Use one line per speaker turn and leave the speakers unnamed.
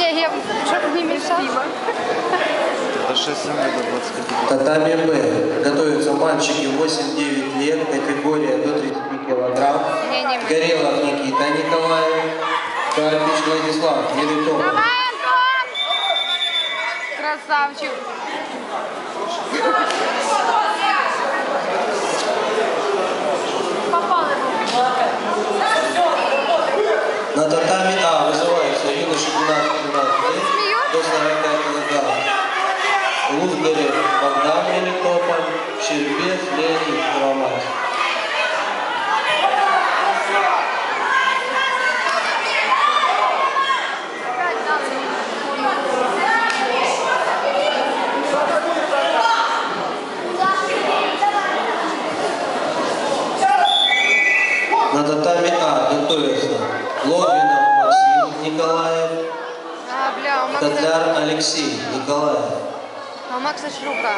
снегом, чтобы не мешал. До 6 до 25.
Татами Б. Готовятся мальчики 8-9 лет, категория до 30 килограмм.
Не,
Горелов Никита Николаев, Карпич Владислав, Елитов.
Давай, Антон! Красавчик. Попал.
На татами А
вызывают
до 40 килограмм. Лузгарев Богдан Мелитополь, Щербец Леонид Роман. На татами А готовятся Котляр Алексей Николаев.
а у Макса ж рука.